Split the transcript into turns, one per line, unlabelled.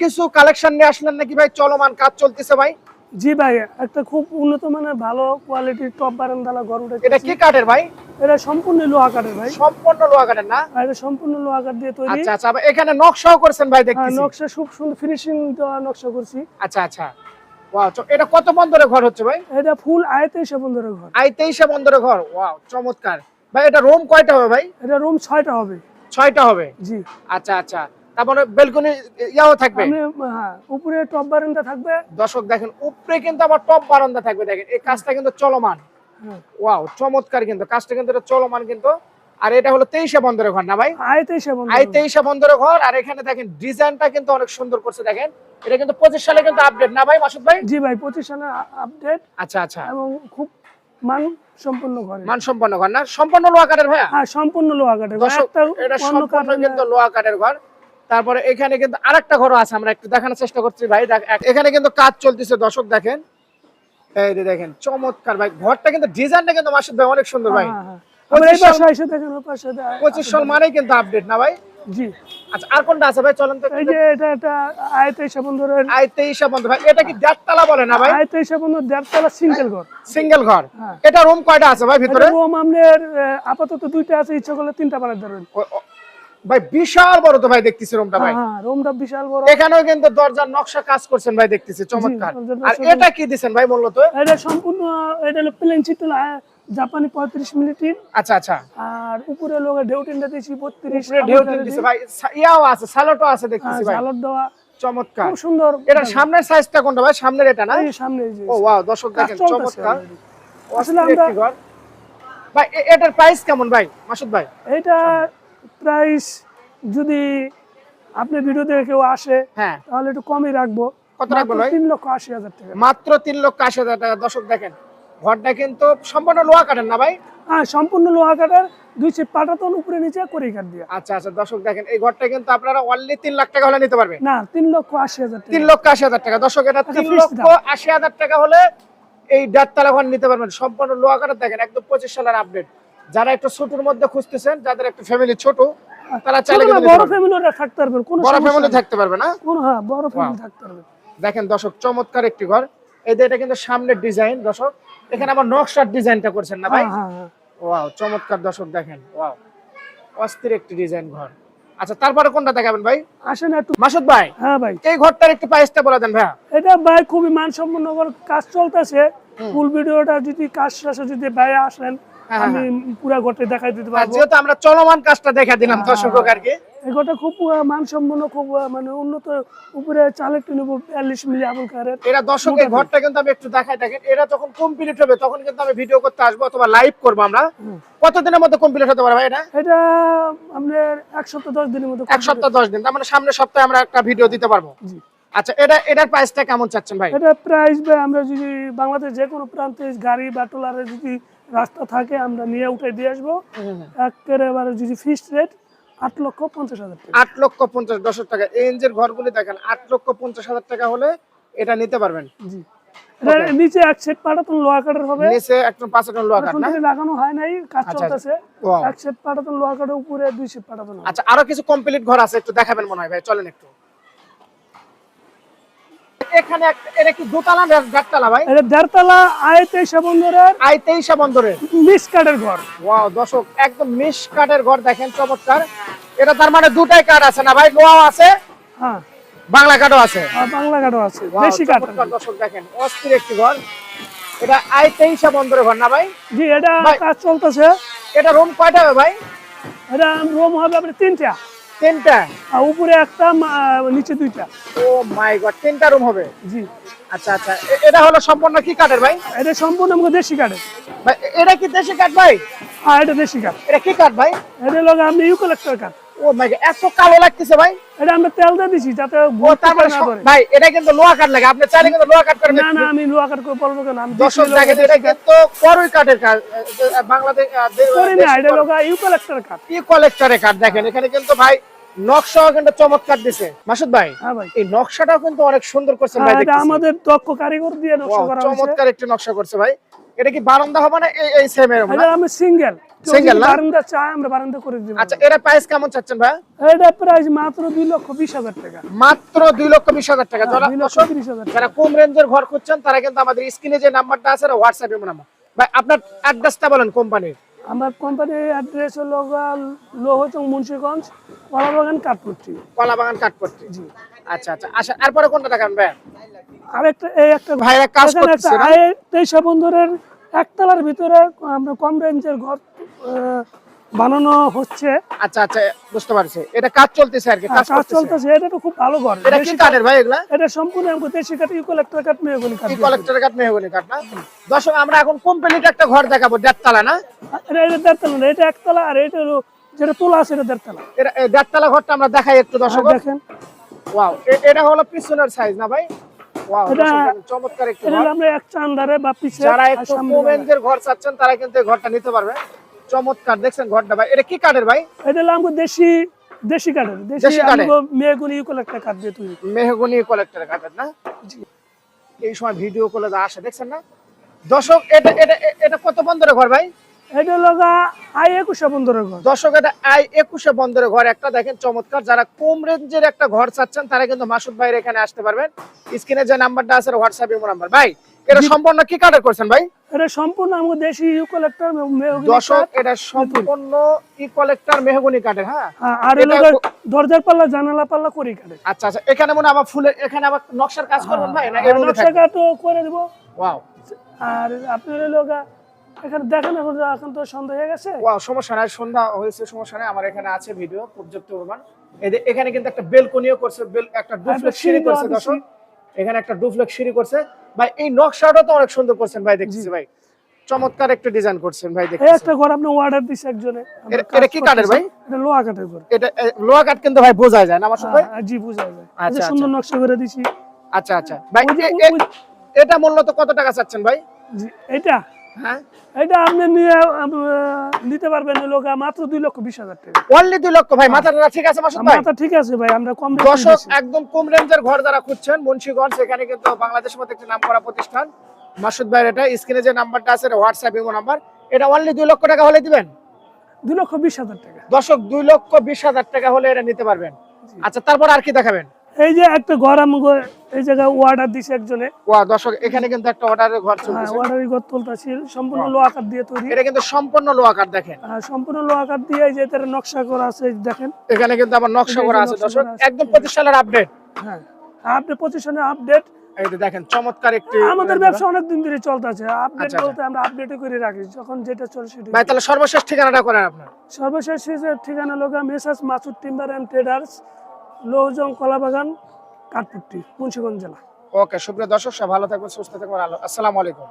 কিছু কালেকশন নিয়ে আসলেন নাকি ভাই? চলমান কাজ চলতেছে ভাই।
জি ভাই একটা খুব উন্নত মানের ভালো কোয়ালিটির টপ বারান্দালা ঘর উঠে
এটা কি কাঠের ভাই?
এটা সম্পূর্ণ লোহা কাঠের ভাই।
সম্পূর্ণ লোহা কাঠের না?
এটা সম্পূর্ণ লোহা কাঠ দিয়ে তৈরি।
আচ্ছা আচ্ছা এখানে নকশাও করছেন ভাই
হ্যাঁ,
দেখতেছি।
নকশা খুব সুন্দর ফিনিশিং দেওয়া নকশা করছি।
আচ্ছা আচ্ছা। ওয়াও এটা কত বন্দরে ঘর হচ্ছে ভাই?
এটা ফুল আয়তে সে বন্ধুরের ঘর।
আই তেইশে বন্দরে ঘর। ওয়াও চমৎকার। ভাই এটা রুম কয়টা হবে ভাই?
এটা রুম ছয়টা হবে।
ছয়টা হবে?
জি।
আচ্ছা আচ্ছা। তারপরে বেলকনি ইয়াও থাকবে?
হ্যাঁ উপরে টপ বারান্দা থাকবে।
দর্শক দেখেন উপরে কিন্তু আবার টপ বারান্দা থাকবে দেখেন এই কাজটা কিন্তু চলমান।
হ্যাঁ।
ওয়াও চমৎকার কিন্তু কাজটা কিন্তু এটা চলমান কিন্তু। আর এটা হলো তেইশে বন্দরের ঘর না ভাই? আই তেইশে বন্দরের ঘর। আর এখানে দেখেন ডিজাইনটা কিন্তু অনেক সুন্দর করছে দেখেন। এটা কিন্তু পঁচিশ সালে কিন্তু আপডেট না ভাই মাসুদ ভাই?
জি ভাই পঁচিশ সালে আপডেট
আচ্ছা আচ্ছা।
এবং খুব মান সম্পন্ন ঘর
মান সম্পন্ন ঘর না? সম্পূর্ণ লোহা কাঠের ভাইয়া?
হ্যাঁ সম্পূর্ণ লোহা কাঠের ঘর।
এটা সম্পূর্ণ কিন্তু লোহা কাঠের ঘর। তারপরে এখানে কিন্তু আরেকটা ঘরও আছে আমরা একটু দেখানোর চেষ্টা করছি ভাই। এখানে কিন্তু কাজ চলতেছে দর্শক দেখেন। এই যে দেখেন চমৎকার ভাই। ঘরটা কিন্তু ডিজাইনটা কিন্তু মাসুদ ভাই অনেক সুন্দর ভাই।
হ্যাঁ, হ্যাঁ।
পঁচিশ সাল- কিন্তু আপডেট না ভাই?
জি।
আচ্ছা আর কোনটা আছে ভাই? চলেন তো
এই যে এটা আয়তে
ভাই এটা কি দেড়তলা বলে না ভাই?
আয়তে দেড়তলা সিঙ্গেল ঘর।
সিঙ্গেল ঘর।
হ্যাঁ।
এটা রুম কয়টা আছে ভাই ভিতরে?
এটা রুম আপনার আপাতত দুইটা আছে ইচ্ছা করলে তিনটা বানাতে
ভাই বিশাল বড় তো ভাই দেখতেছি রুমটা ভাই।
হ্যাঁ রুমটা বিশাল বড়।
এখানেও কিন্তু দরজার নকশা কাজ করছেন ভাই দেখতেছি চমৎকার। আর এটা কি দিছেন ভাই মূলত?
এটা সম্পূর্ণ এটা হলো প্লেন চিত্র জাপানি
আচ্ছা আচ্ছা।
আর উপরে ঢেউটিনটা দিয়েছি
উপরে দিছে ভাই। ইয়াও আছে সালোটো আছে দেখতেছি ভাই।
সালাদ দেওয়া।
চমৎকার।
খুব সুন্দর।
এটা সামনের সাইজটা কোনটা ভাই? সামনের এটা না?
সামনে
ও ওয়াও দর্শক দেখেন চমৎকার।
আসলে আমরা-
ভাই এটার প্রাইস কেমন ভাই? মাসুদ ভাই।
এটা প্রাইস যদি আপনি ভিডিও দেখে কেউ আসে
হ্যাঁ।
তাহলে একটু কমই রাখব।
কত রাখবেন ভাই?
তিন লক্ষ আশি হাজার টাকা।
মাত্র তিন লক্ষ আশি হাজার টাকা। দর্শক দেখেন ঘরটা কিন্তু সম্পূর্ণ লোহা কাটেন না ভাই?
হ্যাঁ সম্পূর্ণ লোহা কাঠের দুই চিপ পাটাতন উপরে নিচে করি কাঠ দিয়া।
আচ্ছা আচ্ছা দর্শক দেখেন এই ঘরটা কিন্তু আপনারা অনলি তিন লাখ টাকা হলে নিতে পারবেন।
না তিন লক্ষ আশি হাজার টাকা।
তিন লক্ষ আশি হাজার টাকা। দর্শক এটা তিন লক্ষ আশি হাজার টাকা হলে এই দেড়তলা ঘর নিতে পারবেন। সম্পূর্ণ লোহা কাঠের দেখেন একদম পঁচিশ সালের আপডেট যারা একটু ছোটর মধ্যে খুঁজতেছেন যাদের একটু ফ্যামিলি ছোট তারা চাইলে
বড় ফ্যামিলিরা থাকতে পারবেন কোনো
বড় ফ্যামিলি থাকতে পারবে না?
কোনো হ্যাঁ বড় ফ্যামিলি থাকতে পারবে।
দেখেন দর্শক চমৎকার একটি ঘর। এই যে এটা কিন্তু সামনের ডিজাইন দর্শক। এখানে আবার নকশার ডিজাইনটা করছেন না ভাই?
হ্যাঁ হ্যাঁ হ্যাঁ।
ওয়াও চমৎকার দর্শক দেখেন। ওয়াও অস্থির একটি ডিজাইন ঘর। আচ্ছা তারপরে কোনটা দেখাবেন ভাই?
আসেন একটু।
মাসুদ ভাই
হ্যাঁ ভাই।
এই ঘরটার একটু প্রাইসটা বলে দেন ভাইয়া।
এটা ভাই খুবই মানসম্পন্ন কাজ চলতেছে। ফুল ভিডিওটা যদি কাজ শেষে যদি ভাই আসেন
হ্যাঁ,
আমি পুরা ঘরটা দেখাই দিতে পারব।
যেহেতু আমরা চলমান কাজটা দেখা দিলাম দর্শক আর কি
এই ঘরটা খুব মানসম্পন্ন খুব মানে উন্নত উপরে চালের টিনে বিয়াল্লিশ মিলি আবুল কারের
ঘরটা কিন্তু আমি একটু দেখাই দেখেন যখন কমপ্লিট হবে তখন কিন্তু আমি ভিডিও করতে আসব অথবা লাইভ করব আমরা। কতদিনের মধ্যে কমপ্লিট হতে পারে ভাই এটা?
এটা আপনার এক সপ্তাহ দশ দিনের মতো
এক সপ্তাহ দশ দিন তার মানে সামনের সপ্তাহে আমরা একটা ভিডিও দিতে পারব।
জি।
আচ্ছা এটা এটার প্রাইসটা কেমন চাচ্ছেন ভাই?
এটা প্রাইস ভাই আমরা যদি বাংলাদেশ যে কোনো প্রান্তে গাড়ি বা ট্রলারে যদি রাস্তা থাকে আমরা নিয়ে উঠে দিয়ে আসব। একেবারে যদি ফিক্সড রেট আট লক্ষ পঞ্চাশ হাজার টাকা।
আট লক্ষ পঞ্চাশ দশ টাকা এই রেঞ্জের ঘরগুলি দেখেন আট লক্ষ পঞ্চাশ হাজার টাকা হলে এটা নিতে পারবেন।
জি। নিচে এক সেট পাটাতন লোহা কাঠের হবে।
নিচে একদম পাঁচ টন লোহা কাঠ না?
লাগানো হয় নাই কাজ
আচ্ছা,
চলতেছে। এক সেট পাটাতন লোহা কাঠের উপরে দুই সেট পাটাতন
আচ্ছা আরও কিছু কমপ্লিট ঘর আছে একটু দেখাবেন মনে হয় ভাই চলেন একটু। এখানে এটা কি দোতলা না চারতলা ভাই?
এটা দেড়তলা আয়তে বন্দরের
আই তেইশা বন্দরের।
মিস কাঠের ঘর।
ওয়াও দর্শক একদম মিস কাঠের ঘর দেখেন চমৎকার। এটা তার মানে দুটাই কাঠ আছে না ভাই? লোহাও আছে
হ্যাঁ।
বাংলা কাঠও আছে।
আর বাংলা কাঠও আছে দেশি কাঠ।
দর্শক দেখেন অস্থির একটি ঘর। এটা আই তেইশা বন্দরের ঘর না ভাই?
জি এটা কাজ চলতেছে।
এটা রুম কয়টা হবে ভাই?
এটা রুম হবে আপনার তিনটা।
তিনটা?
আর উপরে একটা নিচে দুইটা।
ও মাই গড তিনটা রুম হবে?
জি।
আচ্ছা আচ্ছা। এটা হলো সম্পূর্ণ কি কাঠের ভাই?
এটা সম্পূর্ণ আমাদের দেশি কাঠের।
ভাই এটা কি দেশি কাঠ ভাই?
আর এটা দেশি কাঠ।
এটা কি কাঠ ভাই?
এটা লোক আপনি ইউকালেক্টর কাঠ।
ও মাই এত কালো লাগতেছে ভাই।
এটা আমরা তেল দিয়ে দিছি যাতে
ও ভাই এটা কিন্তু লোহা কাঠ লাগে। আপনি চাইলে কিন্তু লোহা কাঠ করে
না না আমি লোহা কাঠ করে বলব কেন? আমি
দর্শক
দেশি
দেখেন এটা কিন্তু করুই কাঠের কাজ এ, এ, বাংলাদেশ
করি না এটা লোক ইউকালেক্টর কাঠ।
কি কালেক্টরের দেখেন এখানে কিন্তু ভাই নকশাও কিন্তু চমৎকার দিছে। মাসুদ ভাই
হ্যাঁ ভাই।
এই নকশাটাও কিন্তু অনেক সুন্দর করছেন ভাই
আমাদের দক্ষ কারিগর দিয়ে নকশা করা হয়েছে।
চমৎকার একটি নকশা করছে ভাই। এটা কি বারান্দা হবে না এই এই সেম এরকম
এটা আমি সিঙ্গেল
Single না?
বারান্দা চাই আমরা বারান্দা করে দিব।
আচ্ছা এটা প্রাইস কেমন চাচ্ছেন ভাই?
এটা প্রাইস মাত্র দুই লক্ষ বিশ হাজার টাকা।
মাত্র দুই লক্ষ বিশ হাজার টাকা। যারা
দুই লক্ষ
দর্শক,
তিরিশ হাজার টাকা।
যারা কম রেঞ্জের ঘর খুঁজছেন তারা কিন্তু আমাদের স্ক্রিনে যে নাম্বারটা আছে আর হোয়াটসঅ্যাপে নাম্বার ভাই আপনার অ্যাড্রেসটা বলেন কোম্পানির
আমার কোম্পানির অ্যাড্রেস হলো লোহচং মুন্সিগঞ্জ কলাবাগান কাঠপুরটি
কলা বাগান কাঠপট্টি।
জি।
আচ্ছা আচ্ছা আচ্ছা এরপরে কোনটা দেখান ভাই?
আরেকটা এই একটা
ভাইরা কাজ করতেছে না?
আয়ে তেইশা বন্ধুরের একতলার ভিতরে আমরা কম রেঞ্জের ঘর বানানো হচ্ছে।
আচ্ছা আচ্ছা বুঝতে পারছি। এটা কাজ চলতেছে আর কি কাজ
কাজ চলতেছে এটা তো খুব ভালো ঘর।
এটা কি কাঠের ভাই এগুলা?
এটা সম্পূর্ণ আমাকে দেশি কাঠ ইকোলেক্টর কাঠ মেহগুনি কাঠ।
কি কলেক্টর কাঠ মেহগনি কাঠ না? দর্শক আমরা এখন কমপ্লিট একটা ঘর দেখাবো দেড়তলা না?
এটা এটা দেড়তলা না এটা একতলা আর এটা যেটা তোলা আছে এটা দেড়তলা।
এটা দেড়তলা ঘরটা আমরা দেখাই একটু দর্শক।
আর দেখেন।
ওয়াও এটা হলো পিছনের সাইজ না ভাই?
এটা-
চমৎকার একটু
এটা
ঘর।
হলো আমরা এক চান্দারে বা পিছে
যারা একটু
সামনে
ঘর চাচ্ছেন তারা কিন্তু এই ঘরটা নিতে পারবে। চমৎকার দেখছেন ঘরটা ভাই। এটা কি কাঠের ভাই?
এটা দেশি দেশি কাঠের। দেশি মেহগুনি কাঠ দিয়ে তৈরি।
মেহগনি কলেক্টর কাঠের না? এই সময় ভিডিও কলে আসে দেখছেন না? দর্শক এটা এটা এটা কত বন্দরের ঘর ভাই?
এটা হলো আই একুশে বন্ধুরের ঘর।
দর্শক এটা আই একুশে বন্দরের ঘর। একটা দেখেন চমৎকার যারা কম রেঞ্জের একটা ঘর চাচ্ছেন তারা কিন্তু মাসুদ ভাইয়ের এখানে আসতে পারবেন। স্ক্রিনে যে নাম্বারটা আছে হোয়াটসঅ্যাপ ইমো নাম্বার। ভাই এটা সম্পূর্ণ কি কাঠের করছেন ভাই?
এটা সম্পূর্ণ আমাকে দেশি ইউকোলেক্টর মেহগুনি
দর্শক এটা সম্পূর্ণ ই মেহগনি কাঠের হ্যাঁ?
আর
এটা-
দরজার পাল্লা জানালা পাল্লা করি কাঠের।
আচ্ছা আচ্ছা এখানে মনে হয় আবার ফুলের এখানে আবার নকশার কাজ করবেন ভাই? না
আর
এর মধ্যে
নকশা কাঠও করে দিব।
ওয়াও।
আর আপনার গা এখানে দেখেন এখন এখন তো সন্ধ্যা হয়ে গেছে।
ওয়াও সমস্যা নাই সন্ধ্যা হয়েছে সমস্যা নাই আমার এখানে আছে ভিডিও পর্যাপ্ত পরিমাণ এখানে কিন্তু একটা বেলকনিও করছে বেল একটা ডুপ্লেক্স সিঁড়ি করছে দর্শক। এখানে একটা ডুপ্লেক্স সিঁড়ি করছে। ভাই এই নকশাটা তো অনেক সুন্দর করছেন ভাই দেখতেছি ভাই। চমৎকার একটা ডিজাইন করছেন ভাই
এই একটা ঘর আপনি অর্ডার দিছে একজনে।
এটা- কি কাঠের ভাই?
এটা লোহা কাঠের ঘর।
এটা লোহা কাঠ কিন্তু ভাই বোঝা যায় না আমার ভাই
হ্যাঁ, জি বুঝা যায়।
আচ্ছা,
সুন্দর নকশা করে দিছি।
আচ্ছা আচ্ছা। ভাই এটা মূলত কত টাকা চাচ্ছেন ভাই?
জি এটা
হ্যাঁ?
এটা আপনি নিয়ে নিতে পারবেন হলো মাত্র দুই লক্ষ বিশ হাজার টাকা।
অনলি দুই লক্ষ ভাই মাথাটা ঠিক আছে মাসুদ ভাই?
মাথা ঠিক আছে ভাই আমরা কম
দর্শক একদম কম রেঞ্জের ঘর যারা খুঁজছেন মুন্সিগঞ্জ সেখানে কিন্তু বাংলাদেশের মধ্যে একটি নামকরা প্রতিষ্ঠান। মাসুদ ভাইয়ের এটা স্ক্রিনে যে নাম্বারটা আছে হোয়াটসঅ্যাপ ইমো নাম্বার। এটা অনলি দুই লক্ষ টাকা হলে দিবেন?
দুই লক্ষ বিশ হাজার টাকা।
দর্শক দুই লক্ষ বিশ হাজার টাকা হলে এটা নিতে পারবেন। আচ্ছা তারপর আর কি দেখাবেন?
এই যে একটা ঘর এই জায়গায় অর্ডার দিছে একজনে।
ওয়া দর্শক এখানে কিন্তু একটা অর্ডারের ঘর
হ্যাঁ
চলতেছে
অর্ডারই ঘর তুলতেছি সম্পূর্ণ লোহা কাঠ দিয়ে তৈরি।
এটা কিন্তু সম্পূর্ণ লোহা কাঠ দেখেন।
আর সম্পূর্ণ লোহা কাঠ দিয়ে এই যে এটার নকশা করা আছে দেখেন।
এখানে কিন্তু আবার নকশা করা আছে দর্শক। একদম পঁচিশ সালের আপডেট
হ্যাঁ আপনি পজিশনে আপডেট
এই যে দেখেন চমৎকার একটি
আমাদের ব্যবসা অনেক দিন ধরে চলতেছে। আপডেট
আচ্ছা, আচ্ছা।
বলতে আমরা আপডেটও করে রাখি যখন যেটা চলে সেটা
ভাই তাহলে সর্বশেষ ঠিকানাটা করেন আপনার।
সর্বশেষ ঠিকানা লোক messrs Masud timber and traders Lohajang Kalabagan, Kathputti, Munshiganj জেলা।
ওকে, সুপ্রিয় দর্শক সব ভালো থাকবেন, সুস্থ থাকবেন আসসালামু আলাইকুম।